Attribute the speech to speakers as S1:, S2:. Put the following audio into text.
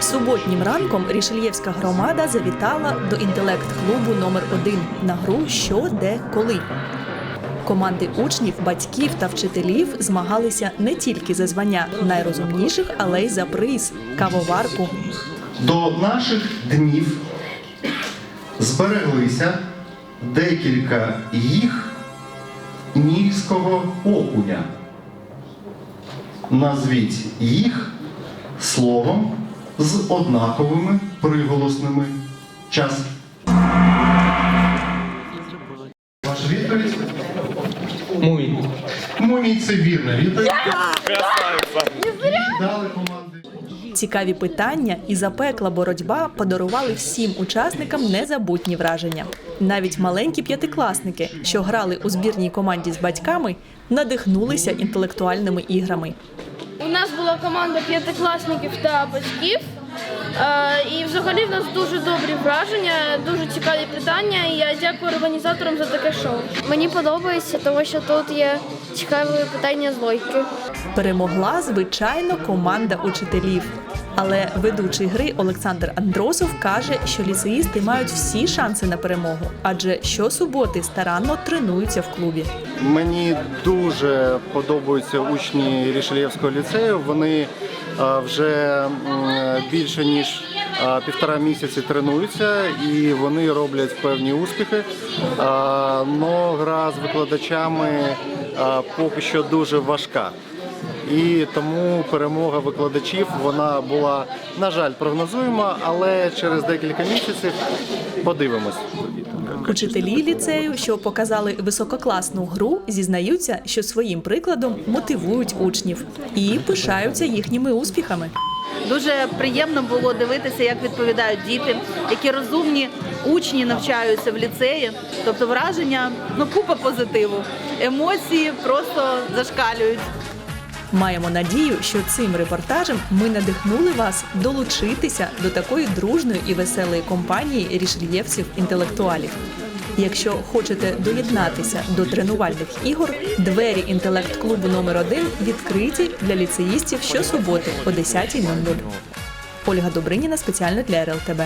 S1: Суботнім ранком Рішельєвська громада завітала до інтелект-клубу номер 1 на гру Що, де, коли. Команди учнів, батьків та вчителів змагалися не тільки за звання найрозумніших, але й за приз кавоварку.
S2: До наших днів збереглися декілька їх нільського окуня. Назвіть їх словом з однаковими приголосними час. Ваша відповідь?
S3: Мумій.
S2: Мумій це вірна відповідь. Дали команди.
S1: Цікаві питання і запекла боротьба подарували всім учасникам незабутні враження. Навіть маленькі п'ятикласники, що грали у збірній команді з батьками, надихнулися інтелектуальними іграми.
S4: У нас була команда п'ятикласників та батьків. Е, І взагалі в нас дуже добрі враження, дуже цікаві питання. І я дякую організаторам за таке шоу.
S5: Мені подобається, тому що тут є цікаві питання з логіки.
S1: Перемогла звичайно команда учителів. Але ведучий гри Олександр Андросов каже, що ліцеїсти мають всі шанси на перемогу, адже щосуботи старанно тренуються в клубі.
S2: Мені дуже подобаються учні Рішельєвського ліцею. Вони е, вже більше ніж е, півтора місяці тренуються і вони роблять певні успіхи. Но гра з викладачами е, поки що дуже важка. І тому перемога викладачів вона була, на жаль, прогнозуема, але через декілька місяців подивимось.
S1: Учителі ліцею, що показали висококласну гру, зізнаються, що своїм прикладом мотивують учнів і пишаються їхніми успіхами.
S6: Дуже приємно було дивитися, як відповідають діти, які розумні учні навчаються в ліцеї. Тобто враження, ну купа позитиву. Емоції просто зашкалюють.
S1: Маємо надію, що цим репортажем ми надихнули вас долучитися до такої дружної і веселої компанії рішельєвців інтелектуалів. Якщо хочете доєднатися до тренувальних ігор, двері інтелект-клубу номер 1 відкриті для ліцеїстів щосуботи о 10.00. Ольга Добриніна спеціально для РЛТБ.